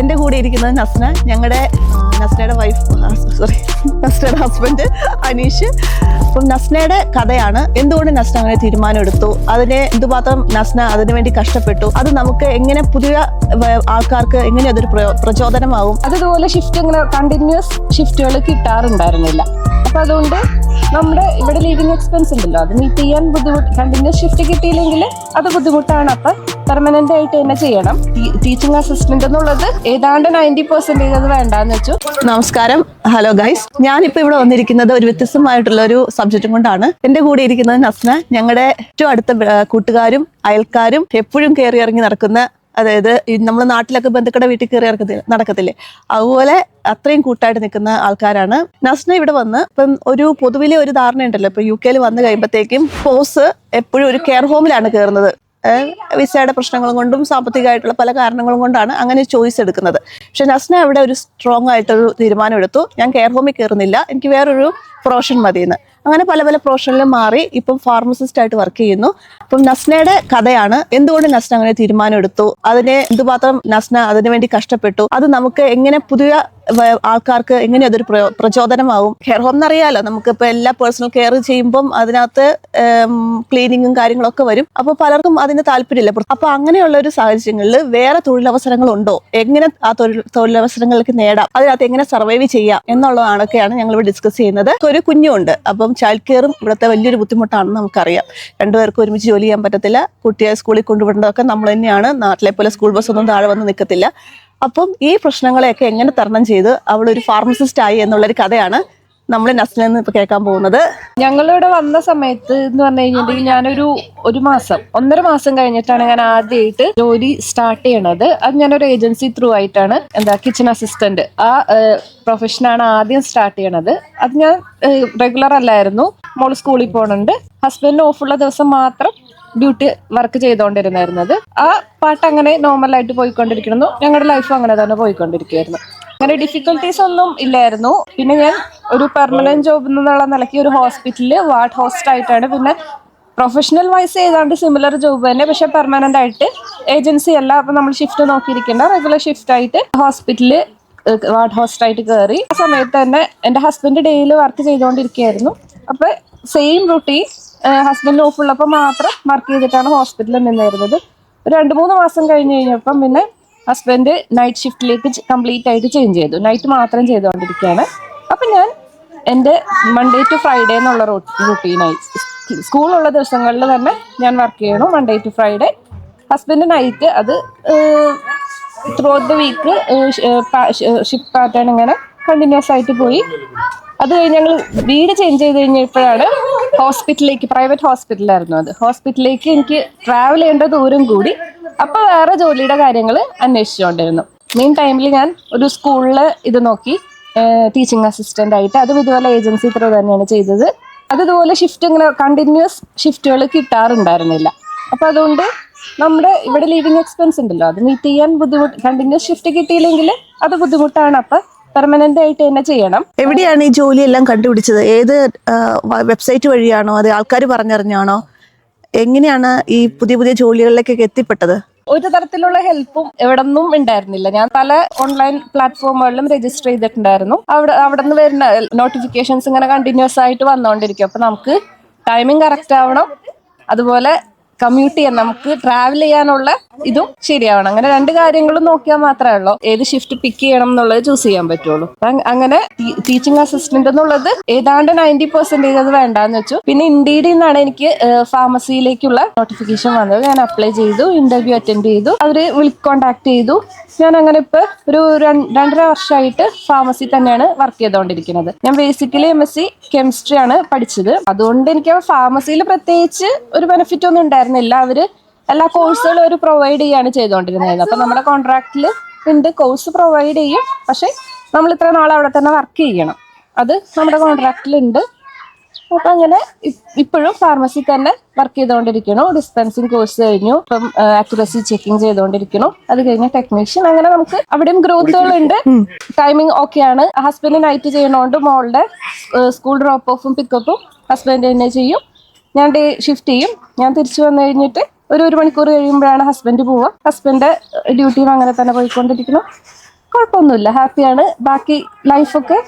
എന്റെ കൂടെ ഇരിക്കുന്നത് നസ്ന. ഞങ്ങളുടെ നസ്നയുടെ വൈഫ് സോറി നസ്നയുടെ ഹസ്ബൻഡ് അനീഷ്. അപ്പം നസ്നയുടെ കഥയാണ് എന്തുകൊണ്ട് നസ്ന അങ്ങനെ തീരുമാനം എടുത്തു അതിനെ എന്തുമാത്രം നസ്ന അതിനു വേണ്ടി കഷ്ടപ്പെട്ടു? അത് നമുക്ക് എങ്ങനെ പുതിയ ആൾക്കാർക്ക് എങ്ങനെ അതൊരു പ്രചോദനമാവും? അതുപോലെ ഷിഫ്റ്റ് ഇങ്ങനെ കണ്ടിന്യൂസ് ഷിഫ്റ്റുകൾ കിട്ടാറുണ്ടായിരുന്നില്ല. അപ്പം അതുകൊണ്ട് നമ്മുടെ ഇവിടെ ലീവിങ് എക്സ്പെൻസ് ഉണ്ടല്ലോ. അത് മീറ്റ് ചെയ്യാൻ ബുദ്ധിമുട്ട് കണ്ടിന്യൂസ് ഷിഫ്റ്റ് കിട്ടിയില്ലെങ്കിൽ അത് ബുദ്ധിമുട്ടാണ്. അപ്പൊ പെർമനന്റ് ആയിട്ട് തന്നെ ചെയ്യണം. ടീച്ചിങ് അസിസ്റ്റന്റ് എന്നുള്ളത് ഏതാണ്ട് നയന്റി പെർസെന്റേജ് അത് വേണ്ടാന്ന് വെച്ചു. നമസ്കാരം. ഹലോ ഗൈസ് ഞാനിപ്പോൾ ഇവിടെ വന്നിരിക്കുന്നത് ഒരു വ്യത്യസ്തമായിട്ടുള്ള ഒരു സബ്ജക്റ്റും കൊണ്ടാണ്. എന്റെ കൂടെ ഇരിക്കുന്നത് നസ്ന. ഞങ്ങളുടെ ഏറ്റവും അടുത്ത കൂട്ടുകാരും അയൽക്കാരും എപ്പോഴും കയറി ഇറങ്ങി നടക്കുന്ന അതായത് നമ്മൾ നാട്ടിലൊക്കെ ബന്ധുക്കളുടെ വീട്ടിൽ കയറി ഇറക്കത്തി നടക്കത്തില്ലേ? അതുപോലെ അത്രയും കൂട്ടായിട്ട് നിൽക്കുന്ന ആൾക്കാരാണ്. നസ്ന ഇവിടെ വന്ന് ഇപ്പം ഒരു പൊതുവിലെ ഒരു ധാരണ ഉണ്ടല്ലോ ഇപ്പൊ യു കെയിൽ വന്നു കഴിയുമ്പോഴത്തേക്കും പോസ് എപ്പോഴും ഒരു കെയർ ഹോമിലാണ് കയറുന്നത്. വിസയുടെ പ്രശ്നങ്ങളും കൊണ്ടും സാമ്പത്തികമായിട്ടുള്ള പല കാരണങ്ങളും കൊണ്ടാണ് അങ്ങനെ ചോയ്സ് എടുക്കുന്നത്. പക്ഷെ നസ്ന അവിടെ ഒരു സ്ട്രോങ് ആയിട്ടൊരു തീരുമാനം എടുത്തു. ഞാൻ കെയർ ഹോമിൽ കയറുന്നില്ല. എനിക്ക് വേറൊരു പ്രൊഫഷൻ മതിയെന്ന്. അങ്ങനെ പല പല പ്രൊഫഷനിലും മാറി ഇപ്പം ഫാർമസിസ്റ്റ് ആയിട്ട് വർക്ക് ചെയ്യുന്നു. അപ്പം നസ്നയുടെ കഥയാണ് എന്തുകൊണ്ട് നസ്ന അങ്ങനെ തീരുമാനം എടുത്തു അതിനെ എന്തുമാത്രം നസ്ന അതിനു വേണ്ടി കഷ്ടപ്പെട്ടു? അത് നമുക്ക് എങ്ങനെ പുതിയ ആൾക്കാർക്ക് എങ്ങനെ അതൊരു പ്രചോദനമാവും? കെയർ ഹോം എന്നറിയാലോ നമുക്ക് ഇപ്പൊ എല്ലാ പേഴ്സണൽ കെയർ ചെയ്യുമ്പം അതിനകത്ത് ക്ലീനിങ്ങും കാര്യങ്ങളൊക്കെ വരും. അപ്പോൾ പലർക്കും അതിന് താല്പര്യമില്ല. അപ്പൊ അങ്ങനെയുള്ള ഒരു സാഹചര്യങ്ങളിൽ വേറെ തൊഴിലവസരങ്ങൾ ഉണ്ടോ എങ്ങനെ ആ തൊഴിൽ തൊഴിലവസരങ്ങൾക്ക് നേടാം? അതിനകത്ത് എങ്ങനെ സർവൈവ് ചെയ്യാം? എന്നുള്ളതാണൊക്കെയാണ് ഞങ്ങൾ ഇവിടെ ഡിസ്കസ് ചെയ്യുന്നത് ഒരു കുഞ്ഞുണ്ട്. അപ്പം ചൈൽഡ് കെയറും ഇവിടുത്തെ വലിയൊരു ബുദ്ധിമുട്ടാണെന്ന് നമുക്കറിയാം. രണ്ടുപേർക്കും ഒരുമിച്ച് ജോലി ചെയ്യാൻ പറ്റത്തില്ല. കുട്ടിയെ സ്കൂളിൽ കൊണ്ടുവിടേണ്ടതൊക്കെ നമ്മൾ തന്നെയാണ്. നാട്ടിലെ പോലെ സ്കൂൾ ബസ് ഒന്നും താഴെ വന്ന് നിൽക്കത്തില്ല അപ്പം ഈ പ്രശ്നങ്ങളെയൊക്കെ എങ്ങനെ തരണം ചെയ്ത് അവൾ ഒരു ഫാർമസിസ്റ്റ് ആയി എന്നുള്ളൊരു കഥയാണ് നമ്മൾ നസ്ലിൽ നിന്ന് ഇപ്പൊ കേൾക്കാൻ പോകുന്നത്. ഞങ്ങളിവിടെ വന്ന സമയത്ത് എന്ന് പറഞ്ഞു കഴിഞ്ഞിട്ടുണ്ടെങ്കിൽ ഞാനൊരു ഒരു മാസം ഒന്നര മാസം കഴിഞ്ഞിട്ടാണ് ഞാൻ ആദ്യമായിട്ട് ജോലി സ്റ്റാർട്ട് ചെയ്യണത്. അത് ഞാനൊരു ഏജൻസി ത്രൂ ആയിട്ടാണ് എന്താ കിച്ചൺ അസിസ്റ്റന്റ് ആ പ്രൊഫഷനാണ് ആദ്യം സ്റ്റാർട്ട് ചെയ്യണത്. അത് ഞാൻ റെഗുലർ അല്ലായിരുന്നു. മോൾ സ്കൂളിൽ പോകണുണ്ട് ഹസ്ബൻഡിന് ഓഫുള്ള ദിവസം മാത്രം ഡ്യൂട്ടി വർക്ക് ചെയ്തുകൊണ്ടിരുന്നായിരുന്നത് ആ പാട്ട് അങ്ങനെ നോർമൽ ആയിട്ട് പോയിക്കൊണ്ടിരിക്കുന്നു. ഞങ്ങളുടെ ലൈഫ് അങ്ങനെ തന്നെ പോയിക്കൊണ്ടിരിക്കുകയായിരുന്നു. അങ്ങനെ ഡിഫിക്കൽട്ടീസ് ഒന്നും ഇല്ലായിരുന്നു. പിന്നെ ഞാൻ ഒരു പെർമനന്റ് ജോബ് എന്നുള്ള നിലയ്ക്ക് ഒരു ഹോസ്പിറ്റലിൽ വാർഡ് ഹോസ്റ്റ് ആയിട്ടാണ് പിന്നെ പ്രൊഫഷണൽ വൈസ് ഏതാണ്ട് സിമിലർ ജോബ് തന്നെ. പക്ഷെ പെർമനന്റ് ആയിട്ട് ഏജൻസി അല്ല. അപ്പൊ നമ്മൾ ഷിഫ്റ്റ് നോക്കിയിരിക്കേണ്ട റെഗുലർ ഷിഫ്റ്റ് ആയിട്ട് ഹോസ്പിറ്റലിൽ വാർഡ് ഹോസ്റ്റ് ആയിട്ട് കയറി ആ സമയത്ത് തന്നെ എന്റെ ഹസ്ബൻഡ് ഡെയിലി വർക്ക് ചെയ്തുകൊണ്ടിരിക്കുകയായിരുന്നു അപ്പൊ സെയിം റൂട്ടീൻ ഹസ്ബൻഡ് ഓഫ് ഉള്ളപ്പോൾ മാത്രം വർക്ക് ചെയ്തിട്ടാണ് ഹോസ്പിറ്റലിൽ നിന്നിരുന്നത്. ഒരു രണ്ട് മൂന്ന് മാസം കഴിഞ്ഞ് കഴിഞ്ഞപ്പം പിന്നെ ഹസ്ബൻഡ് നൈറ്റ് ഷിഫ്റ്റിലേക്ക് കംപ്ലീറ്റ് ആയിട്ട് ചേഞ്ച് ചെയ്തു. നൈറ്റ് മാത്രം ചെയ്തുകൊണ്ടിരിക്കുകയാണ്. അപ്പം ഞാൻ എന്റെ മൺഡേ ടു ഫ്രൈഡേ എന്നുള്ള റൂട്ടീനായി സ്കൂളുള്ള ദിവസങ്ങളിൽ തന്നെ ഞാൻ വർക്ക് ചെയ്യണം Monday to Friday husband night അത് throughout the week shift pattern ഇങ്ങനെ കണ്ടിന്യൂസ് ആയിട്ട് പോയി. അത് കഴിഞ്ഞ് ഞങ്ങൾ വീട് ചേഞ്ച് ചെയ്ത് കഴിഞ്ഞപ്പോഴാണ് ഹോസ്പിറ്റലിലേക്ക് പ്രൈവറ്റ് ഹോസ്പിറ്റലായിരുന്നു അത്. ഹോസ്പിറ്റലിലേക്ക് എനിക്ക് ട്രാവൽ ചെയ്യേണ്ട ദൂരം കൂടി. അപ്പോൾ വേറെ ജോലിയുടെ കാര്യങ്ങൾ അന്വേഷിച്ചുകൊണ്ടിരുന്നു. മെയിൻ ടൈമിൽ ഞാൻ ഒരു സ്കൂളിൽ ഇത് നോക്കി ടീച്ചിങ് അസിസ്റ്റന്റ് ആയിട്ട്. അതും ഇതുപോലെ ഏജൻസി ത്രൂ തന്നെയാണ് ചെയ്തത്. അതുപോലെ ഷിഫ്റ്റ് ഇങ്ങനെ കണ്ടിന്യൂസ് ഷിഫ്റ്റുകൾ കിട്ടാറുണ്ടായിരുന്നില്ല. അപ്പോൾ അതുകൊണ്ട് നമ്മുടെ ഇവിടെ ലിവിങ് എക്സ്പെൻസ് ഉണ്ടല്ലോ അത് മീറ്റ് ചെയ്യാൻ ബുദ്ധിമുട്ട് കണ്ടിന്യൂസ് ഷിഫ്റ്റ് കിട്ടിയില്ലെങ്കിൽ അത് ബുദ്ധിമുട്ടാണ്. അപ്പൊ പെർമനന്റ് ആയിട്ട് തന്നെ ചെയ്യണം. എവിടെയാണ് ഈ ജോലിയെല്ലാം കണ്ടുപിടിച്ചത്? ഏത് വെബ്സൈറ്റ് വഴിയാണോ? അത് ആൾക്കാർ പറഞ്ഞറിഞ്ഞാണോ? എങ്ങനെയാണ് ഈ പുതിയ പുതിയ ജോലികളിലേക്കൊക്കെ എത്തിപ്പെട്ടത്? ഒരു തരത്തിലുള്ള ഹെൽപ്പും എവിടെ നിന്നും ഉണ്ടായിരുന്നില്ല. ഞാൻ പല ഓൺലൈൻ പ്ലാറ്റ്ഫോമുകളിലും രജിസ്റ്റർ ചെയ്തിട്ടുണ്ടായിരുന്നു. അവിടെ അവിടെ നിന്ന് വരുന്ന നോട്ടിഫിക്കേഷൻസ് ഇങ്ങനെ കണ്ടിന്യൂസ് ആയിട്ട് വന്നുകൊണ്ടിരിക്കും. അപ്പൊ നമുക്ക് ടൈമിംഗ് കറക്റ്റ് ആവണം. അതുപോലെ കമ്മ്യൂട്ട് ചെയ്യാൻ നമുക്ക് ട്രാവൽ ചെയ്യാനുള്ള ഇതും ശരിയാവണം. അങ്ങനെ രണ്ട് കാര്യങ്ങളും നോക്കിയാൽ മാത്രമേ ഉള്ളൂ. ഏത് ഷിഫ്റ്റ് പിക്ക് ചെയ്യണം എന്നുള്ളത് ചൂസ് ചെയ്യാൻ പറ്റുള്ളൂ. അങ്ങനെ ടീച്ചിങ് അസിസ്റ്റന്റ് എന്നുള്ളത് ഏതാണ്ട് നയന്റി പെർസെന്റേജ് അത് വേണ്ടാന്ന് വെച്ചു. പിന്നെ ഇൻഡീഡിൽ നിന്നാണ് എനിക്ക് ഫാർമസിയിലേക്കുള്ള നോട്ടിഫിക്കേഷൻ വന്നത്. ഞാൻ അപ്ലൈ ചെയ്തു ഇന്റർവ്യൂ അറ്റൻഡ് ചെയ്തു അവർ വിളി കോണ്ടാക്ട് ചെയ്തു. ഞാൻ അങ്ങനെ ഇപ്പൊ ഒരു രണ്ടര വർഷമായിട്ട് ഫാർമസി തന്നെയാണ് വർക്ക് ചെയ്തുകൊണ്ടിരിക്കുന്നത് ഞാൻ basically M S C chemistry ആണ് പഠിച്ചത്. അതുകൊണ്ട് എനിക്ക് ഫാർമസിയിൽ പ്രത്യേകിച്ച് ഒരു ബെനിഫിറ്റ് ഒന്നും ഉണ്ടായിരുന്നില്ല അവർ എല്ലാ കോഴ്സുകളും അവർ പ്രൊവൈഡ് ചെയ്യാണ് ചെയ്തുകൊണ്ടിരുന്നത് അപ്പൊ നമ്മുടെ കോൺട്രാക്റ്റിൽ ഉണ്ട് കോഴ്സ് പ്രൊവൈഡ് ചെയ്യും. പക്ഷെ നമ്മൾ ഇത്ര നാൾ അവിടെ തന്നെ വർക്ക് ചെയ്യണം. അത് നമ്മുടെ കോൺട്രാക്റ്റിൽ ഉണ്ട്. അപ്പൊ അങ്ങനെ ഇപ്പോഴും ഫാർമസി തന്നെ വർക്ക് ചെയ്തുകൊണ്ടിരിക്കണു ഡിസ്പെൻസിങ് കോഴ്സ് കഴിഞ്ഞു. ഇപ്പം അക്യുറസി ചെക്കിംഗ് ചെയ്തുകൊണ്ടിരിക്കണു അത് കഴിഞ്ഞ ടെക്നീഷ്യൻ അങ്ങനെ നമുക്ക് അവിടെയും ഗ്രോത്തുകളുണ്ട് ഉണ്ട്. ഓക്കെ ആണ്. ഹസ്ബൻഡ് നൈറ്റ് ചെയ്യണോണ്ട് മോളുടെ സ്കൂൾ ഡ്രോപ്പ് ഓഫും പിക്കപ്പും ഹസ്ബൻഡ് തന്നെ ചെയ്യും. ഞാൻ ഡേ ഷിഫ്റ്റ് ചെയ്യും. ഞാൻ തിരിച്ചു വന്നു കഴിഞ്ഞിട്ട് ഒരു ഒരു മണിക്കൂർ കഴിയുമ്പോഴാണ് ഹസ്ബൻഡ് പോവുക. ഹസ്ബൻഡ് ഡ്യൂട്ടിയും അങ്ങനെ തന്നെ പോയിക്കൊണ്ടിരിക്കുന്നു. കുഴപ്പമൊന്നുമില്ല. ഹാപ്പിയാണ് ബാക്കി ലൈഫൊക്കെ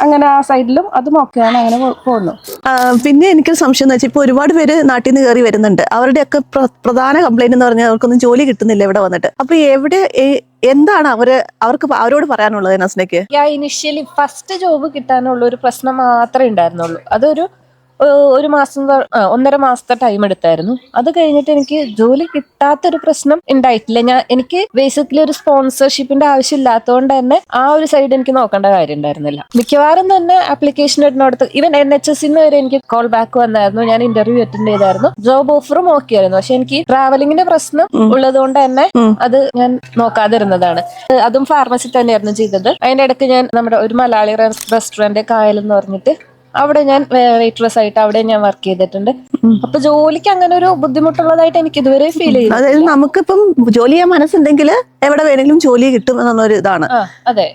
അങ്ങനെ ആ സൈഡിലും അതും ഒക്കെയാണ് അങ്ങനെ പോകുന്നു. പിന്നെ എനിക്ക് സംശയം എന്ന് വെച്ചാൽ ഇപ്പോൾ ഒരുപാട് പേര് നാട്ടിൽ നിന്ന് കയറി വരുന്നുണ്ട്. അവരുടെയൊക്കെ പ്ര- പ്രധാന കംപ്ലൈന്റ് എന്ന് പറഞ്ഞാൽ അവർക്കൊന്നും ജോലി കിട്ടുന്നില്ല ഇവിടെ വന്നിട്ട്. അപ്പൊ എവിടെ എന്താണ് അവർ അവർക്ക് അവരോട് പറയാനുള്ളത് നസ്നയ്ക്ക് ഇനിഷ്യലി ഫസ്റ്റ് ജോബ് കിട്ടാനുള്ള ഒരു പ്രശ്നം മാത്രമേ ഉണ്ടായിരുന്നുള്ളൂ. അതൊരു ഒരു മാസം ഒന്നര മാസത്തെ ടൈം എടുത്തായിരുന്നു. അത് കഴിഞ്ഞിട്ട് എനിക്ക് ജോലി കിട്ടാത്തൊരു പ്രശ്നം ഉണ്ടായിട്ടില്ല. ഞാൻ എനിക്ക് ബേസിക്കലി ഒരു സ്പോൺസർഷിപ്പിന്റെ ആവശ്യം ഇല്ലാത്തതുകൊണ്ട് തന്നെ ആ ഒരു സൈഡ് എനിക്ക് നോക്കേണ്ട കാര്യം ഉണ്ടായിരുന്നില്ല. മിക്കവാറും തന്നെ ആപ്ലിക്കേഷൻ ഇടുന്നിടത്ത് ഇവൻ എൻ എച്ച് എസ് വരെ എനിക്ക് കോൾ ബാക്ക് വന്നായിരുന്നു. ഞാൻ ഇന്റർവ്യൂ അറ്റൻഡ് ചെയ്തായിരുന്നു. ജോബ് ഓഫറും ഓക്കെ ആയിരുന്നു. പക്ഷെ എനിക്ക് ട്രാവലിംഗിന്റെ പ്രശ്നം ഉള്ളത് കൊണ്ട് തന്നെ അത് ഞാൻ നോക്കാതിരുന്നതാണ്. അതും ഫാർമസി തന്നെയായിരുന്നു ചെയ്തത്. അതിന്റെ ഇടയ്ക്ക് ഞാൻ നമ്മുടെ ഒരു മലയാളി റെസ്റ്റോറന്റ് കായൽ എന്ന് പറഞ്ഞിട്ട് അവിടെ ഞാൻ വെയിറ്റ്രസ് ആയിട്ട് അവിടെ ഞാൻ വർക്ക് ചെയ്തിട്ടുണ്ട്. അപ്പൊ ജോലിക്ക് അങ്ങനെ ഒരു ബുദ്ധിമുട്ടുള്ളതായിട്ട് എനിക്ക് ഇതുവരെ ഫീൽ ചെയ്തു അതായത് നമുക്കിപ്പം ജോലി ചെയ്യാൻ മനസ്സുണ്ടെങ്കിൽ എവിടെ വേണമെങ്കിലും ജോലി കിട്ടും എന്നുള്ളൊരു ഇതാണ് അതെ.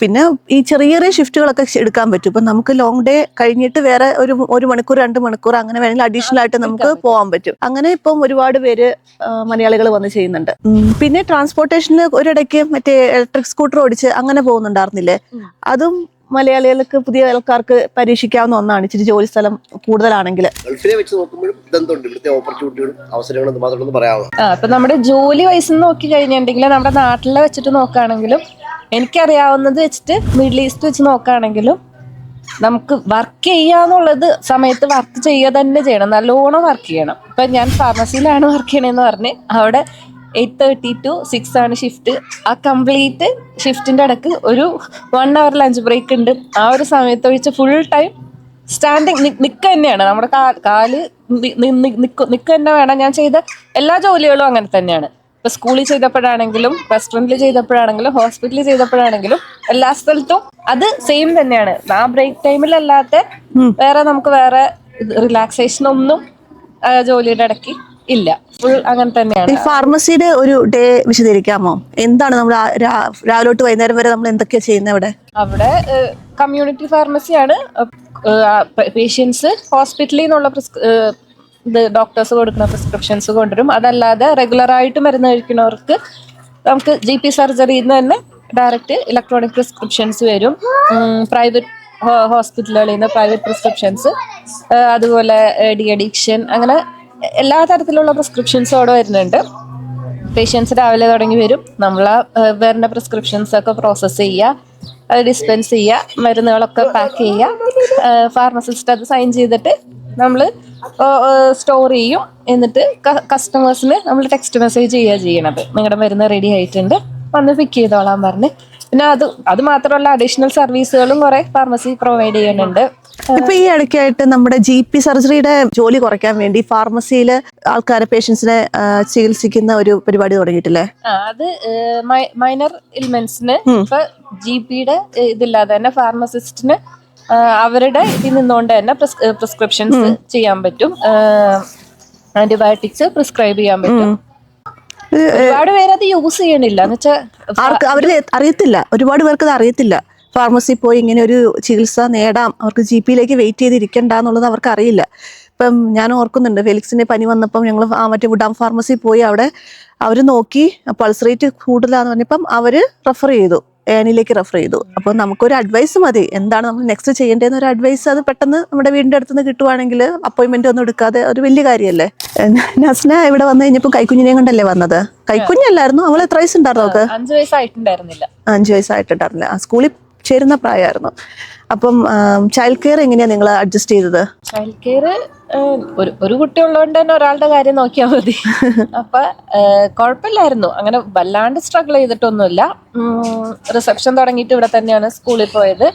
പിന്നെ ഈ ചെറിയ ചെറിയ ഷിഫ്റ്റുകളൊക്കെ എടുക്കാൻ പറ്റും. ഇപ്പൊ നമുക്ക് ലോങ് ഡേ കഴിഞ്ഞിട്ട് വേറെ ഒരു ഒരു മണിക്കൂർ രണ്ട് മണിക്കൂർ അങ്ങനെ വേണമെങ്കിൽ അഡീഷണൽ ആയിട്ട് നമുക്ക് പോകാൻ പറ്റും. അങ്ങനെ ഇപ്പം ഒരുപാട് പേര് മലയാളികൾ വന്ന് ചെയ്യുന്നുണ്ട്. പിന്നെ ട്രാൻസ്പോർട്ടേഷനിൽ ഒരിടയ്ക്ക് മറ്റേ ഇലക്ട്രിക് സ്കൂട്ടർ ഓടിച്ച് അങ്ങനെ പോകുന്നുണ്ടായിരുന്നില്ലേ? അതും മലയാളികൾക്ക് പുതിയ ആൾക്കാർക്ക് പരീക്ഷിക്കാവുന്ന ഒന്നാണ്. ഇച്ചിരി ജോലി സ്ഥലം കൂടുതലാണെങ്കിൽ. ഗൾഫിനെ വെച്ച് നോക്കുമ്പോഴും ഇതെന്തുണ്ട്? ഇവിടുത്തെ ഓപ്പർച്യൂണിറ്റികളും അവസരങ്ങളും എന്ത് മാത്രം പറയാമോ ആ ഇപ്പൊ നമ്മുടെ ജോലി വയസ്സ് നോക്കി കഴിഞ്ഞിട്ടുണ്ടെങ്കിൽ നമ്മുടെ നാട്ടിലെ വെച്ചിട്ട് നോക്കുകയാണെങ്കിലും എനിക്കറിയാവുന്നത് വെച്ചിട്ട് മിഡിൽ ഈസ്റ്റ് വെച്ച് നോക്കുകയാണെങ്കിലും നമുക്ക് വർക്ക് ചെയ്യാന്നുള്ളത് സമയത്ത് വർക്ക് ചെയ്യുക തന്നെ ചെയ്യണം. നല്ലോണം വർക്ക് ചെയ്യണം. ഇപ്പൊ ഞാൻ ഫാർമസിയിലാണ് വർക്ക് ചെയ്യണെന്ന് പറഞ്ഞ് അവിടെ എയ്റ്റ് തേർട്ടി ടു സിക്സ് ആണ് ഷിഫ്റ്റ് ആ കംപ്ലീറ്റ് ഷിഫ്റ്റിന്റെ ഇടയ്ക്ക് ഒരു വൺ അവർ ലഞ്ച് ബ്രേക്ക് ഉണ്ട്. ആ ഒരു സമയത്ത് ഒഴിച്ച് ഫുൾ ടൈം സ്റ്റാൻഡിങ് നിൽക്ക തന്നെയാണ്. നമ്മുടെ കാൽ നി- നി- നി- നിക്ക നിക്ക തന്നെ വേണം. ഞാൻ ചെയ്ത എല്ലാ ജോലികളും അങ്ങനെ തന്നെയാണ്. ഇപ്പൊ സ്കൂളിൽ ചെയ്തപ്പോഴാണെങ്കിലും റെസ്റ്റോറന്റിൽ ചെയ്തപ്പോഴാണെങ്കിലും ഹോസ്പിറ്റലിൽ ചെയ്തപ്പോഴാണെങ്കിലും എല്ലാ സ്ഥലത്തും അത് സെയിം തന്നെയാണ്. ആ ബ്രേക്ക് ടൈമിലല്ലാത്ത വേറെ നമുക്ക് വേറെ റിലാക്സേഷൻ ഒന്നും ജോലിയുടെ ഇടയ്ക്ക് ഇല്ല. ഫുൾ അങ്ങനെ തന്നെയാണ്. ഈ ഫാർമസിയുടെ ഒരു ഡേ വിശദീകരിക്കാമോ? എന്താണ് നമ്മൾ രാവിലെ തൊട്ട് വൈകുന്നേരം വരെ നമ്മൾ എന്തൊക്കെയാ ചെയ്യുന്നത് അവിടെ? അവിടെ കമ്മ്യൂണിറ്റി ഫാർമസിയാണ് പേഷ്യൻസ് ഹോസ്പിറ്റലിൽ നിന്നുള്ള ഇത് ഡോക്ടേഴ്സ് കൊടുക്കുന്ന പ്രിസ്ക്രിപ്ഷൻസ് കൊണ്ടുവരും. അതല്ലാതെ റെഗുലർ ആയിട്ട് മരുന്ന് കഴിക്കുന്നവർക്ക് നമുക്ക് ജി പി സർജറിയിൽ നിന്ന് തന്നെ ഡയറക്റ്റ് ഇലക്ട്രോണിക് പ്രിസ്ക്രിപ്ഷൻസ് വരും. പ്രൈവറ്റ് ഹോസ്പിറ്റലുകളിൽ നിന്ന് പ്രൈവറ്റ് പ്രിസ്ക്രിപ്ഷൻസ് അതുപോലെ ഡി അഡിക്ഷൻ അങ്ങനെ എല്ലാ തരത്തിലുള്ള പ്രിസ്ക്രിപ്ഷൻസും അവിടെ വരുന്നുണ്ട്. പേഷ്യൻസ് രാവിലെ തുടങ്ങി വരും. നമ്മൾ വേറെ പ്രിസ്ക്രിപ്ഷൻസ് ഒക്കെ പ്രോസസ്സ് ചെയ്യുക അത് ഡിസ്പെൻസ് ചെയ്യുക മരുന്നുകളൊക്കെ പാക്ക് ചെയ്യുക. ഫാർമസിസ്റ്റ് അത് സൈൻ ചെയ്തിട്ട് നമ്മൾ സ്റ്റോർ ചെയ്യും. എന്നിട്ട് കസ്റ്റമേഴ്സിന് നമ്മൾ ടെക്സ്റ്റ് മെസ്സേജ് ചെയ്യുക ചെയ്യണത്. നിങ്ങളുടെ മരുന്ന് റെഡി ആയിട്ടുണ്ട്. വന്ന് പിക്ക് ചെയ്തോളാൻ പറഞ്ഞ്. പിന്നെ അത് അത് മാത്രമല്ല അഡീഷണൽ സർവീസുകളും കുറേ ഫാർമസി പ്രൊവൈഡ് ചെയ്യുന്നുണ്ട്. ഇപ്പൊ ഈ ഇടയ്ക്കായിട്ട് നമ്മുടെ ജി പി സർജറിയുടെ ജോലി കുറയ്ക്കാൻ വേണ്ടി ഫാർമസിയിൽ ആൾക്കാരെ പേഷ്യൻസിനെ ചികിത്സിക്കുന്ന ഒരു പരിപാടി തുടങ്ങിയിട്ടില്ലേ? അത് മൈനർ ഇൽമെന്റ്സിന് ഇപ്പൊ ജി പിയുടെ ഇതില്ലാതെ തന്നെ ഫാർമസിസ്റ്റിന് അവരുടെ ഇതിൽ നിന്നുകൊണ്ട് തന്നെ പ്രിസ്ക്രിപ്ഷൻസ് ചെയ്യാൻ പറ്റും. ആന്റിബയോട്ടിക്സ് പ്രിസ്ക്രൈബ് ചെയ്യാൻ പറ്റും. ഒരുപാട് പേര് അത് യൂസ് ചെയ്യണില്ല. എന്ന് വെച്ചാൽ അവർ അവർ അറിയത്തില്ല. ഒരുപാട് പേർക്ക് അത് അറിയത്തില്ല. ഫാർമസി പോയി ഇങ്ങനെ ഒരു ചികിത്സ നേടാം. അവർക്ക് ജി പിയിലേക്ക് വെയിറ്റ് ചെയ്തിരിക്കണ്ട എന്നുള്ളത് അവർക്ക് അറിയില്ല ഇപ്പം ഞാൻ ഓർക്കുന്നുണ്ട് ഫെലിക്സിന്റെ പനി വന്നപ്പം ഞങ്ങൾ ആ മറ്റേ വുഡാം ഫാർമസി പോയി അവിടെ അവർ നോക്കി പൾസ് റേറ്റ് കൂടുതലാന്ന് പറഞ്ഞപ്പം അവർ റെഫർ ചെയ്തു ഏനിലേക്ക് റെഫർ ചെയ്തു. അപ്പോൾ നമുക്കൊരു അഡ്വൈസ് മതി. എന്താണ് നമ്മൾ നെക്സ്റ്റ് ചെയ്യേണ്ടതെന്ന് ഒരു അഡ്വൈസ് അത് പെട്ടെന്ന് നമ്മുടെ വീടിന്റെ അടുത്ത് നിന്ന് കിട്ടുവാണെങ്കിൽ അപ്പോയിന്റ്മെന്റ് ഒന്നും എടുക്കാതെ ഒരു വലിയ കാര്യമല്ലേ നസ്ന ഇവിടെ വന്നു കഴിഞ്ഞപ്പോൾ കൈക്കുഞ്ഞിനെയും കൊണ്ടല്ലേ വന്നത്? കൈക്കുഞ്ഞല്ലായിരുന്നു. അവൾ എത്ര വയസ്സുണ്ടായിരുന്നു അവൾക്ക്? അഞ്ച് വയസ്സായിട്ടുണ്ടായിരുന്നില്ല. അഞ്ച് വയസ്സായിട്ടുണ്ടായിരുന്നില്ല. സ്കൂളിൽ ചേരുന്ന പ്രായമായിരുന്നു. അപ്പം ചൈൽഡ് കെയർ എങ്ങനെയാ നിങ്ങൾ അഡ്ജസ്റ്റ് ചെയ്തത്? ചൈൽഡ് കെയർ ഒരു ഒരു കുട്ടി ഉള്ളതുകൊണ്ട് തന്നെ ഒരാളുടെ കാര്യം നോക്കിയാൽ മതി. അപ്പൊ കുഴപ്പമില്ലായിരുന്നു അങ്ങനെ വല്ലാണ്ട് സ്ട്രഗിൾ ചെയ്തിട്ടൊന്നുമില്ല. റിസപ്ഷൻ തുടങ്ങിയിട്ട് ഇവിടെ തന്നെയാണ് സ്കൂളിൽ പോയത്.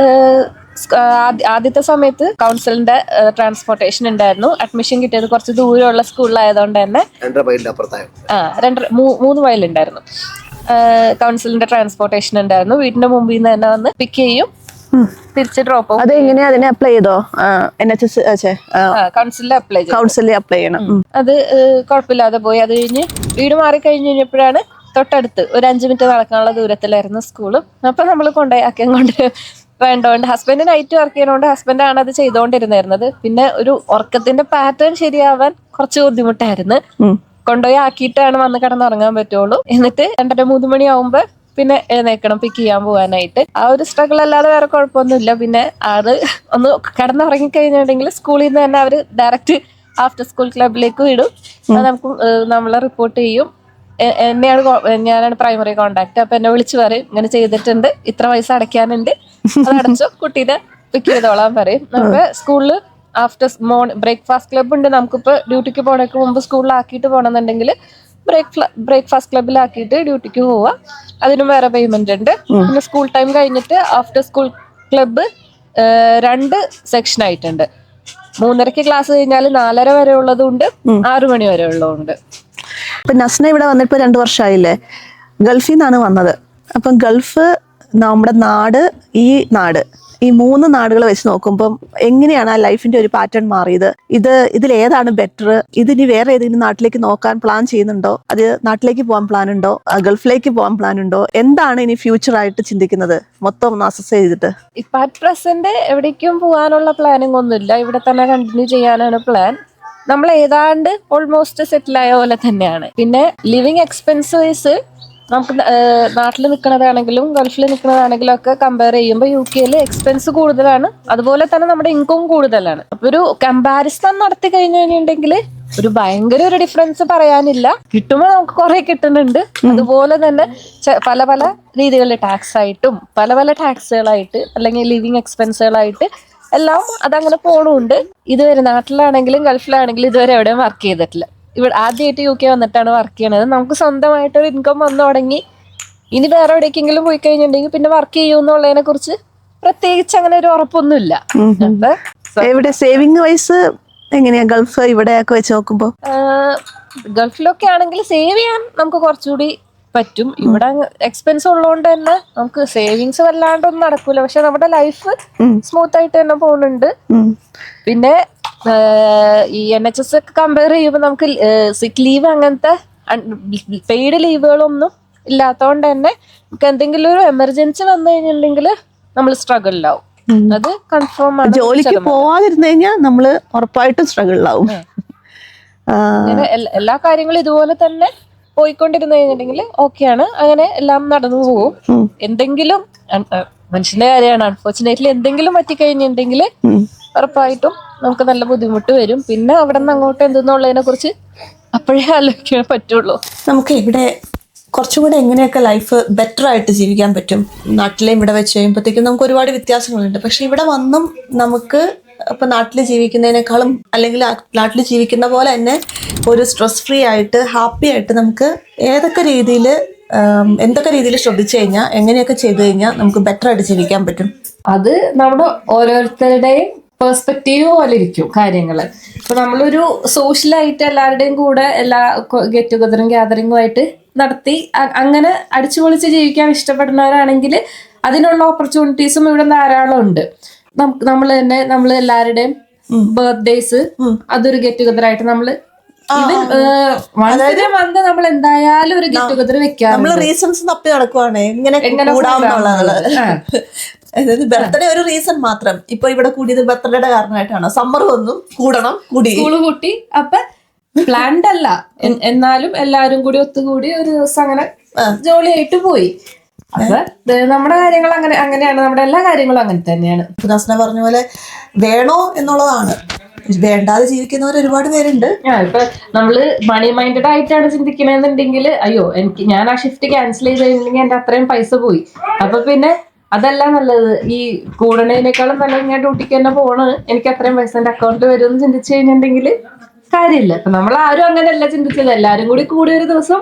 ഏഹ്, ആദ്യത്തെ സമയത്ത് കൗൺസിലിന്റെ ട്രാൻസ്പോർട്ടേഷൻ ഉണ്ടായിരുന്നു. അഡ്മിഷൻ കിട്ടിയത് കുറച്ച് ദൂരമുള്ള സ്കൂളിലായതുകൊണ്ട് തന്നെ രണ്ടര ആ രണ്ട് മൂ- മൂന്ന് മൈലുണ്ടായിരുന്നു. കൗൺസിലിന്റെ ട്രാൻസ്പോർട്ടേഷൻ ഉണ്ടായിരുന്നു. വീടിന്റെ മുമ്പിൽ നിന്ന് തന്നെ വന്ന് പിക്ക് ചെയ്യും. തിരിച്ച് ഡ്രോപ്പ് അത് എങ്ങനെയാ അതിനെ അപ്ലൈ ചെയ്തോ? എൻ എച്ച് എസ് കൗൺസിലിൽ അപ്ലൈ കൗൺസിലിൽ അപ്ലൈ ചെയ്യണം. അത് കുഴപ്പമില്ലാതെ പോയി. അത് കഴിഞ്ഞ് വീട് മാറി കഴിഞ്ഞ് കഴിഞ്ഞപ്പോഴാണ് തൊട്ടടുത്ത് ഒരു അഞ്ചു മിനിറ്റ് നടക്കാനുള്ള ദൂരത്തിലായിരുന്നു സ്കൂളും അപ്പൊ നമ്മൾ കൊണ്ടുപോയി ആക്കിയും കൊണ്ട് വേണ്ടോണ്ട് ഹസ്ബൻഡ് നൈറ്റ് വർക്ക് ചെയ്യണോണ്ട് ഹസ്ബൻഡാണ് അത് ചെയ്തുകൊണ്ടിരുന്നിരുന്നത് പിന്നെ ഒരു ഉറക്കത്തിന്റെ പാറ്റേൺ ശരിയാവാൻ കുറച്ച് ബുദ്ധിമുട്ടായിരുന്നു. കൊണ്ടുപോയി ആക്കിയിട്ടാണ് വന്ന് കിടന്നുറങ്ങാൻ പറ്റുള്ളൂ. എന്നിട്ട് രണ്ടര മൂന്ന് മണിയാവുമ്പോ പിന്നെ എഴുന്നേക്കണം പിക്ക് ചെയ്യാൻ പോകാനായിട്ട്. ആ ഒരു സ്ട്രഗിൾ അല്ലാതെ വേറെ കുഴപ്പമൊന്നുമില്ല. പിന്നെ ആൾ ഒന്ന് കിടന്നുറങ്ങി കഴിഞ്ഞിട്ടുണ്ടെങ്കിൽ സ്കൂളിൽ നിന്ന് തന്നെ അവർ ഡയറക്റ്റ് ആഫ്റ്റർ സ്കൂൾ ക്ലബിലേക്ക് വിടും. നമുക്ക് നമ്മളെ റിപ്പോർട്ട് ചെയ്യും. എന്നെയാണ് ഞാനാണ് പ്രൈമറി കോണ്ടാക്ട് അപ്പൊ എന്നെ വിളിച്ചു പറയും ഇങ്ങനെ ചെയ്തിട്ടുണ്ട്. ഇത്ര പൈസ അടയ്ക്കാനുണ്ട്. അത് അടച്ചു കുട്ടീനെ പിക്ക് ചെയ്തോളാൻ പറയും. നമുക്ക് സ്കൂളിൽ ആഫ്റ്റർ മോർണിംഗ് ബ്രേക്ക്ഫാസ്റ്റ് ക്ലബ് ഉണ്ട്. നമുക്കിപ്പോൾ ഡ്യൂട്ടിക്ക് പോകണേക്ക് മുമ്പ് സ്കൂളിലാക്കിയിട്ട് പോകണമെന്നുണ്ടെങ്കിൽ ബ്രേക്ക് ബ്രേക്ക്ഫാസ്റ്റ് ക്ലബിലാക്കിയിട്ട് ഡ്യൂട്ടിക്ക് പോവുക അതിനും വേറെ പേയ്മെന്റ് ഉണ്ട്. പിന്നെ സ്കൂൾ ടൈം കഴിഞ്ഞിട്ട് ആഫ്റ്റർ സ്കൂൾ ക്ലബ്ബ് രണ്ട് സെക്ഷൻ ആയിട്ടുണ്ട്. മൂന്നരക്ക് ക്ലാസ് കഴിഞ്ഞാൽ നാലര വരെ ഉള്ളതുണ്ട്. ആറു മണി വരെ ഉള്ളതുണ്ട്. ഇപ്പൊ നസ്ന ഇവിടെ വന്നിട്ട് രണ്ടു വർഷമായില്ലേ ഗൾഫിൽ നിന്നാണ് വന്നത്. അപ്പം ഗൾഫ് നമ്മുടെ നാട് ഈ നാട് ഈ മൂന്ന് നാടുകൾ വെച്ച് നോക്കുമ്പോൾ എങ്ങനെയാണ് ആ ലൈഫിന്റെ ഒരു പാറ്റേൺ മാറിയത്? ഇത് ഇതിൽ ഏതാണ് ബെറ്റർ? ഇതിനി വേറെ ഏതെങ്കിലും നാട്ടിലേക്ക് നോക്കാൻ പ്ലാൻ ചെയ്യുന്നുണ്ടോ? അത് നാട്ടിലേക്ക് പോകാൻ പ്ലാൻ ഉണ്ടോ? ഗൾഫിലേക്ക് പോകാൻ പ്ലാൻ ഉണ്ടോ? എന്താണ് ഇനി ഫ്യൂച്ചർ ആയിട്ട് ചിന്തിക്കുന്നത്? മൊത്തം ഒന്ന് അസസ് ചെയ്തിട്ട്. ഇപ്പൊ അറ്റ് പ്രസന്റ് എവിടേക്കും പോകാനുള്ള പ്ലാനിങ് ഒന്നുമില്ല ഇവിടെ തന്നെ കണ്ടിന്യൂ ചെയ്യാനാണ് പ്ലാൻ നമ്മൾ ഏതാണ്ട് ഓൾമോസ്റ്റ് സെറ്റിൽ ആയ പോലെ തന്നെയാണ്. പിന്നെ ലിവിങ് എക്സ്പെൻസ് വൈസ് നമുക്ക് നാട്ടിൽ നിൽക്കുന്നതാണെങ്കിലും ഗൾഫിൽ നിൽക്കുന്നതാണെങ്കിലും ഒക്കെ കമ്പയർ ചെയ്യുമ്പോൾ യു കെയിൽ എക്സ്പെൻസ് കൂടുതലാണ്. അതുപോലെ തന്നെ നമ്മുടെ ഇൻകം കൂടുതലാണ്. അപ്പൊ ഒരു കമ്പാരിസൺ നടത്തി കഴിഞ്ഞു കഴിഞ്ഞിട്ടുണ്ടെങ്കിൽ ഒരു ഭയങ്കര ഒരു ഡിഫറൻസ് പറയാനില്ല. കിട്ടുമ്പോൾ നമുക്ക് കുറെ കിട്ടുന്നുണ്ട്. അതുപോലെ തന്നെ പല പല രീതികളിൽ ടാക്സ് ആയിട്ടും പല പല ടാക്സുകളായിട്ട് അല്ലെങ്കിൽ ലിവിങ് എക്സ്പെൻസുകളായിട്ട് എല്ലാം അതങ്ങനെ പോണുണ്ട്. ഇതുവരെ നാട്ടിലാണെങ്കിലും ഗൾഫിലാണെങ്കിലും ഇതുവരെ എവിടെയും വർക്ക് ചെയ്തിട്ടില്ല. ഇവിടെ ആദ്യമായിട്ട് യു കെ വന്നിട്ടാണ് വർക്ക് ചെയ്യണത്. നമുക്ക് സ്വന്തമായിട്ട് ഒരു ഇൻകം വന്നു തുടങ്ങി. ഇനി വേറെ എവിടേക്കെങ്കിലും പോയി കഴിഞ്ഞിട്ടുണ്ടെങ്കിൽ പിന്നെ വർക്ക് ചെയ്യുമെന്നുള്ളതിനെ കുറിച്ച് പ്രത്യേകിച്ച് അങ്ങനെ ഒരു ഉറപ്പൊന്നുമില്ല. എവിടെ സേവിങ് വൈസ് എങ്ങനെയാ? ഗൾഫ് ഇവിടെയൊക്കെ വെച്ച് നോക്കുമ്പോൾ ഗൾഫിലൊക്കെ ആണെങ്കിൽ സേവ് ചെയ്യാൻ നമുക്ക് കുറച്ചുകൂടി പറ്റും. ഇവിടെ എക്സ്പെൻസ് ഉള്ളതുകൊണ്ട് തന്നെ നമുക്ക് സേവിങ്സ് വല്ലാണ്ടൊന്നും നടക്കൂല. പക്ഷെ നമ്മുടെ ലൈഫ് സ്മൂത്ത് ആയിട്ട് തന്നെ പോകുന്നുണ്ട് പിന്നെ ഈ എൻ എച്ച് എസ് ഒക്കെ കമ്പയർ ചെയ്യുമ്പോൾ നമുക്ക് സിക്ക് ലീവ് അങ്ങനത്തെ പെയ്ഡ് ലീവുകളൊന്നും ഇല്ലാത്തതുകൊണ്ട് തന്നെ നമുക്ക് എന്തെങ്കിലും ഒരു എമർജൻസി വന്നു കഴിഞ്ഞിട്ടുണ്ടെങ്കിൽ നമ്മൾ സ്ട്രഗിളിലാവും അത് കൺഫേം ആണ് ജോലിക്ക് പോവാതിരുന്നു കഴിഞ്ഞാൽ നമ്മൾ ഉറപ്പായിട്ടും സ്ട്രഗിളിലാവും ആവും എല്ലാ കാര്യങ്ങളും ഇതുപോലെ തന്നെ പോയിക്കൊണ്ടിരുന്നു കഴിഞ്ഞിട്ടുണ്ടെങ്കിൽ ഓക്കെയാണ് അങ്ങനെ എല്ലാം നടന്നു പോകും. എന്തെങ്കിലും മനുഷ്യന്റെ കാര്യമാണ്. അൺഫോർച്ചുനേറ്റ്ലി എന്തെങ്കിലും പറ്റിക്കഴിഞ്ഞിട്ടുണ്ടെങ്കിൽ ഉറപ്പായിട്ടും നമുക്ക് നല്ല ബുദ്ധിമുട്ട് വരും. പിന്നെ അവിടെ നിന്ന് അങ്ങോട്ട് എന്തെന്നുള്ളതിനെ കുറിച്ച് അപ്പോഴേ ആലോചിക്കാൻ പറ്റുള്ളൂ. നമുക്ക് ഇവിടെ കുറച്ചും കൂടെ എങ്ങനെയൊക്കെ ലൈഫ് ബെറ്റർ ആയിട്ട് ജീവിക്കാൻ പറ്റും? നാട്ടിലെയും ഇവിടെ വെച്ച് കഴിയുമ്പോഴത്തേക്കും നമുക്ക് ഒരുപാട് വ്യത്യാസങ്ങളുണ്ട്. പക്ഷെ ഇവിടെ വന്നും നമുക്ക് ഇപ്പൊ നാട്ടിൽ ജീവിക്കുന്നതിനേക്കാളും അല്ലെങ്കിൽ നാട്ടിൽ ജീവിക്കുന്ന പോലെ തന്നെ ഒരു സ്ട്രെസ് ഫ്രീ ആയിട്ട് ഹാപ്പി ആയിട്ട് നമുക്ക് ഏതൊക്കെ രീതിയിൽ എന്തൊക്കെ രീതിയിൽ ശ്രദ്ധിച്ചു കഴിഞ്ഞാൽ എങ്ങനെയൊക്കെ ചെയ്തു കഴിഞ്ഞാൽ നമുക്ക് ബെറ്റർ ആയിട്ട് ജീവിക്കാൻ പറ്റും? അത് നമ്മുടെ ഓരോരുത്തരുടെയും പെർസ്പെക്റ്റീവ് പോലെ ഇരിക്കും കാര്യങ്ങൾ. ഇപ്പൊ നമ്മളൊരു സോഷ്യലായിട്ട് എല്ലാവരുടെയും കൂടെ എല്ലാ ഗെറ്റ് ടുഗദറും ഗ്യാതറിംഗും ആയിട്ട് നടത്തി അങ്ങനെ അടിച്ചു പൊളിച്ച് ജീവിക്കാൻ ഇഷ്ടപ്പെടുന്നവരാണെങ്കിൽ അതിനുള്ള ഓപ്പർച്യൂണിറ്റീസും ഇവിടെ ധാരാളം ഉണ്ട്. നമ്മൾ തന്നെ നമ്മൾ എല്ലാവരുടെയും ബർത്ത്ഡേസ് അതൊരു ഗെറ്റ് ടുഗദർ ആയിട്ട് നമ്മൾ ഇവൻ വന്ന് നമ്മൾ എന്തായാലും ഒരു ഗെറ്റ് ടുഗദർ വെക്കാറുണ്ട്. നമ്മൾ റീസൺസ് തപ്പി നടക്കുവാണ്. എങ്ങനെ കൂടാമെന്നുള്ളത് അതായത് ബർത്ത്ഡേ ഒരു റീസൺ മാത്രം. ഇപ്പൊ ഇവിടെ കൂടിയത് ബർത്ത്ഡേയുടെ കാരണമായിട്ടാണ്. സമ്മർ വന്നു കൂടണം കൂടി. സ്കൂൾ കൂട്ടി. അപ്പൊ പ്ലാൻഡ് അല്ല. എന്നാലും എല്ലാരും കൂടി ഒത്തുകൂടി ഒരു ദിവസം അങ്ങനെ ജോളിയായിട്ട് പോയി. അപ്പൊ നമ്മുടെ കാര്യങ്ങൾ അങ്ങനെ അങ്ങനെയാണ്. നമ്മുടെ എല്ലാ കാര്യങ്ങളും അങ്ങനെ തന്നെയാണ്. പറഞ്ഞ പോലെ വേണോ എന്നുള്ളതാണ്. വേണ്ടാതെ ജീവിക്കുന്നവർ ഒരുപാട് പേരുണ്ട്. നമ്മൾ മണി മൈൻഡഡ് ആയിട്ടാണ് ചിന്തിക്കണെന്നുണ്ടെങ്കിൽ അയ്യോ എനിക്ക് ഞാൻ ആ ഷിഫ്റ്റ് ക്യാൻസൽ ചെയ്ത് കഴിഞ്ഞിട്ടുണ്ടെങ്കിൽ എന്റെ അത്രയും പൈസ പോയി. അപ്പൊ പിന്നെ അതല്ല നല്ലത്. ഈ കൂടണേനേക്കാളും നല്ലത് ഞാൻ ഡ്യൂട്ടിക്ക് തന്നെ പോണ് എനിക്ക് അത്രയും പൈസ എന്റെ അക്കൗണ്ടിൽ വരും എന്ന് ചിന്തിച്ചു കഴിഞ്ഞിട്ടുണ്ടെങ്കിൽ കാര്യമില്ല. അപ്പൊ നമ്മൾ ആരും അങ്ങനെയല്ല ചിന്തിച്ചത്. എല്ലാരും കൂടി കൂടിയ ഒരു ദിവസം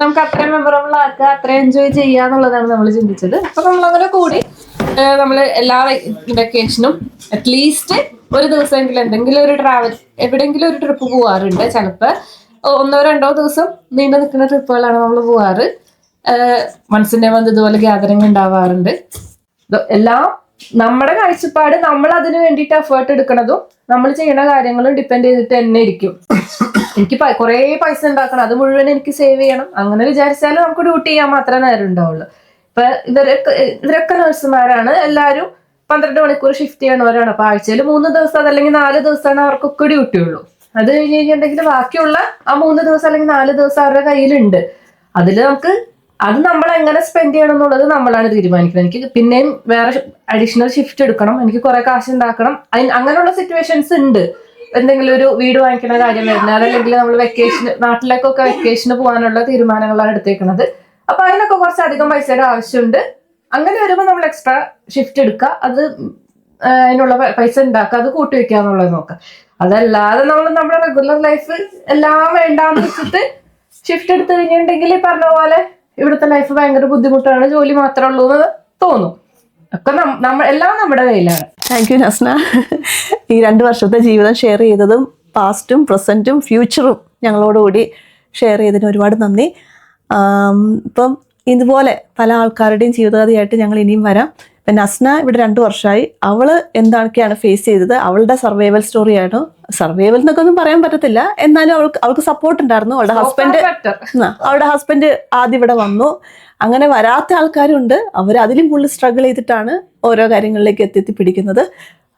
നമുക്ക് അത്രയും മെമ്മറബിൾ ആക്കുക അത്രയും എൻജോയ് ചെയ്യുക എന്നുള്ളതാണ് നമ്മൾ ചിന്തിച്ചത്. അപ്പൊ നമ്മൾ അങ്ങനെ കൂടി നമ്മൾ എല്ലാ വെക്കേഷനും അറ്റ്ലീസ്റ്റ് ഒരു ദിവസമെങ്കിലും എന്തെങ്കിലും ഒരു ട്രാവൽ എവിടെയെങ്കിലും ഒരു ട്രിപ്പ് പോവാറുണ്ട്. ചിലപ്പോൾ ഒന്നോ രണ്ടോ ദിവസം നീണ്ടു നിൽക്കുന്ന ട്രിപ്പുകളാണ് നമ്മൾ പോവാറ്. മനസ്സിന്റെ വന്ന് ഇതുപോലെ ഗ്യാതറിങ് ഉണ്ടാവാറുണ്ട്. എല്ലാം നമ്മുടെ കാഴ്ചപ്പാട് നമ്മൾ അതിന് വേണ്ടിയിട്ട് എഫേർട്ട് എടുക്കണതും നമ്മൾ ചെയ്യുന്ന കാര്യങ്ങളും ഡിപ്പെൻഡ് ചെയ്തിട്ട് തന്നെ ഇരിക്കും. എനിക്ക് കുറേ പൈസ ഉണ്ടാക്കണം. അത് മുഴുവൻ എനിക്ക് സേവ് ചെയ്യണം. അങ്ങനെ വിചാരിച്ചാലും നമുക്ക് ഡ്യൂട്ടി ചെയ്യാൻ മാത്രമേ നേരം ഉണ്ടാവുള്ളൂ ഇപ്പൊ ഇവരൊക്കെ ഇവരൊക്കെ നഴ്സുമാരാണ്. എല്ലാവരും പന്ത്രണ്ട് മണിക്കൂർ ഷിഫ്റ്റ് ചെയ്യണവരാണ് അപ്പൊ ആഴ്ചയിൽ മൂന്ന് ദിവസം അതല്ലെങ്കിൽ നാല് ദിവസമാണ് അവർക്കൊക്കെ ഡ്യൂട്ടിയുള്ളൂ അത് കഴിഞ്ഞ് കഴിഞ്ഞിട്ടുണ്ടെങ്കിൽ ബാക്കിയുള്ള ആ മൂന്ന് ദിവസം അല്ലെങ്കിൽ നാല് ദിവസം അവരുടെ കയ്യിലുണ്ട്. അതിൽ നമുക്ക് അത് നമ്മൾ എങ്ങനെ സ്പെൻഡ് ചെയ്യണം എന്നുള്ളത് നമ്മളാണ് തീരുമാനിക്കുന്നത്. എനിക്ക് പിന്നെയും വേറെ അഡീഷണൽ ഷിഫ്റ്റ് എടുക്കണം. എനിക്ക് കുറെ കാശ് ഉണ്ടാക്കണം. അതിന് അങ്ങനെയുള്ള സിറ്റുവേഷൻസ് ഉണ്ട്. എന്തെങ്കിലും ഒരു വീട് വാങ്ങിക്കുന്ന കാര്യം വരുന്നത് അതല്ലെങ്കിൽ നമ്മൾ വെക്കേഷൻ നാട്ടിലേക്കൊക്കെ വെക്കേഷന് പോകാനുള്ള തീരുമാനങ്ങളാണ് എടുത്തേക്കുന്നത് അപ്പൊ അതിനൊക്കെ കുറച്ച് അധികം പൈസയുടെ ആവശ്യമുണ്ട്. അങ്ങനെ വരുമ്പോൾ നമ്മൾ എക്സ്ട്രാ ഷിഫ്റ്റ് എടുക്കുക. അത് അതിനുള്ള പൈസ ഉണ്ടാക്കുക. അത് കൂട്ടി വെക്കുക എന്നുള്ളത് നോക്കുക. അതല്ലാതെ നമ്മൾ നമ്മുടെ റെഗുലർ ലൈഫ് എല്ലാം വേണ്ടാന്ന് വെച്ചിട്ട് ഷിഫ്റ്റ് എടുത്തു കഴിഞ്ഞിട്ടുണ്ടെങ്കിൽ ഈ പറഞ്ഞ പോലെ ഇവിടുത്തെ ലൈഫ് ഭയങ്കര ബുദ്ധിമുട്ടാണ്. ജോലി മാത്രമേ ഉള്ളൂ എന്ന് തോന്നും. ഒക്കെ നമ്മൾ എല്ലാം നമ്മുടെ കയ്യിലാണ്. Thank you Nasna. ഈ രണ്ട് വർഷത്തെ ജീവിതം ഷെയർ ചെയ്തതും പാസ്റ്റും പ്രസന്റും ഫ്യൂച്ചറും ഞങ്ങളോടുകൂടി ഷെയർ ചെയ്തതിന് ഒരുപാട് നന്ദി. ഇപ്പം ഇതുപോലെ പല ആൾക്കാരുടെയും ജീവിതകഥയായിട്ട് ഞങ്ങൾ ഇനിയും വരാം. ഇപ്പം നസ്ന ഇവിടെ രണ്ട് വർഷമായി. അവൾ എന്തൊക്കെയാണ് ഫേസ് ചെയ്തത്? അവളുടെ സർവൈവൽ സ്റ്റോറിയാണ് സർവൈവൽ എന്നൊക്കെ ഒന്നും പറയാൻ പറ്റത്തില്ല. എന്നാലും അവൾക്ക് അവൾക്ക് സപ്പോർട്ട് ഉണ്ടായിരുന്നു. അവളുടെ ഹസ്ബൻഡ് അവളുടെ ഹസ്ബൻഡ് ആദ്യം ഇവിടെ വന്നു. അങ്ങനെ വരാത്ത ആൾക്കാരുണ്ട്. അവർ അതിലും കൂടുതൽ സ്ട്രഗിൾ ചെയ്തിട്ടാണ് ഓരോ കാര്യങ്ങളിലേക്ക് എത്തി പിടിക്കുന്നത്.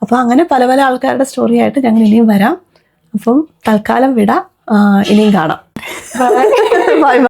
അപ്പോൾ അങ്ങനെ പല പല ആൾക്കാരുടെ സ്റ്റോറി ആയിട്ട് ഞങ്ങൾ ഇനിയും വരാം. അപ്പം തൽക്കാലം വിടാം. ഇനിയും കാണാം. ബൈ